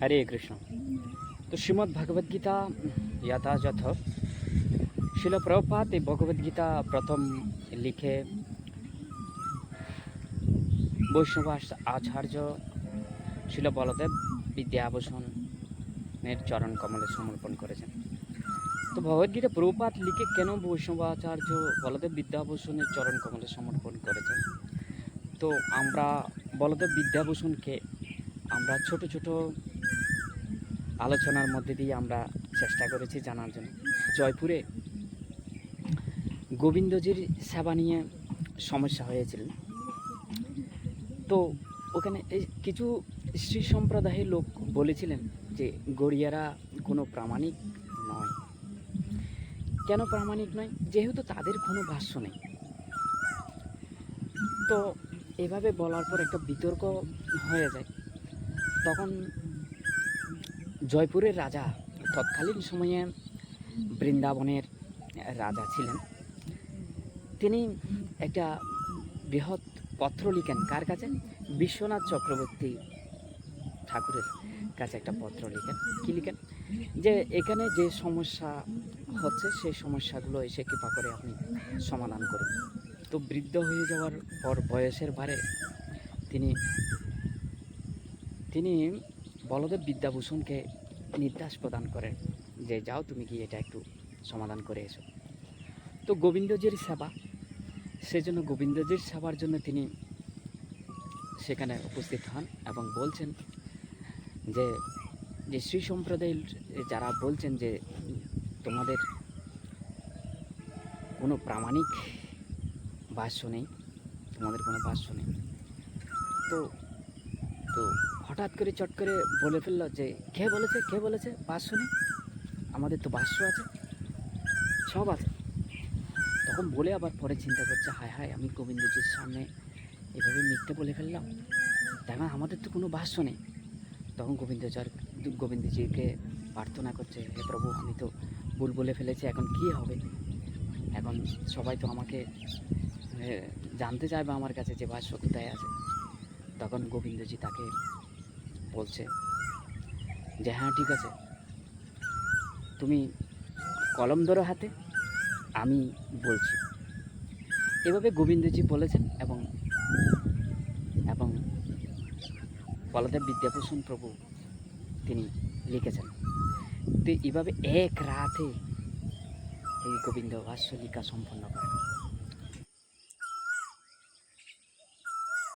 হরে কৃষ্ণ। তো শ্রীমদ্ ভগবদ্গীতা যথাযথ। শিল প্রভুপাত এই ভগবদ্গীতা প্রথম লিখে বৈষ্ণব আচার্য শিল বলদেব বিদ্যাভূষণের চরণ কমলে সমর্পণ করেছেন। তো ভগবদ্গীতা প্রভুপাত লিখে কেন বৈষ্ণব আচার্য বলদেব বিদ্যাভূষণের চরণ কমলে সমর্পণ করেছেন? তো আমরা বলদেব বিদ্যাভূষণকে আমরা ছোট ছোট আলোচনার মধ্যে দিয়ে আমরা চেষ্টা করেছি জানার জন্য। জয়পুরে গোবিন্দজির সেবা নিয়ে সমস্যা হয়েছিল। তো ওখানে এই কিছু শ্রী সম্প্রদায়ের লোক বলেছিলেন যে, গড়িয়ারা কোনো প্রামাণিক নয়। কেন প্রামাণিক নয়? যেহেতু তাদের কোনো ভাষ্য নেই। তো এভাবে বলার পর একটা বিতর্ক হয়ে যায়। তখন জয়পুরের রাজা তৎকালীন সময়ে বৃন্দাবনের রাজা ছিলেন। তিনি একটা বৃহৎ পত্র লিখেন। কার কাছে? বিশ্বনাথ চক্রবর্তী ঠাকুরের কাছে একটা পত্র লিখেন। কি লিখেন? যে এখানে যে সমস্যা হচ্ছে, সেই সমস্যাগুলো এসে কৃপা করে আপনি সমাধান করুন। তো বৃদ্ধ হয়ে যাওয়ার পর বয়সের ভারে তিনি তিনি বলদেব বিদ্যাভূষণকে নির্দেশ প্রদান করেন যে যাও তুমি গিয়ে এটা একটু সমাধান করে এসো। তো গোবিন্দজির সেবা, সেজন্য গোবিন্দজির সেবার জন্য তিনি সেখানে উপস্থিত হন এবং বলছেন যে যে শ্রী সম্প্রদায়ের যারা বলছেন যে তোমাদের কোনো প্রামাণিক ভাষ্য নেই, তোমাদের কোনো ভাষ্য নেই। তো তো হঠাৎ করে, চট করে বলে ফেলল যে, কে বলেছে? কে বলেছে? ভাষ্য নেই আমাদের তো ভাষ্য আছে। সব আছে। তখন বলে আবার পরে চিন্তা করছে, হায় হায়, আমি গোবিন্দজির সামনে এভাবে মিথ্যে বলে ফেললাম। দেখো আমাদের তো কোনো ভাষ্য নেই। তখন গোবিন্দচার গোবিন্দজিকে প্রার্থনা করছে, হে প্রভু, আমি তো ভুল বলে ফেলেছি, এখন কি হবে? এখন সবাই তো আমাকে জানতে চাইবে আমার কাছে যে ভাষ্য কোথায় আছে। তখন গোবিন্দজি তাকে বলছে যে হ্যাঁ ঠিক আছে। তুমি কলম ধরো হাতে, আমি বলছি। এভাবে গোবিন্দজি বলেছেন এবং এবং বলদেব বিদ্যাভূষণ প্রভু তিনি লিখেছেন। তো এভাবে এক রাতে এই গোবিন্দ ভাষ্য লিখা সম্পন্ন করেন।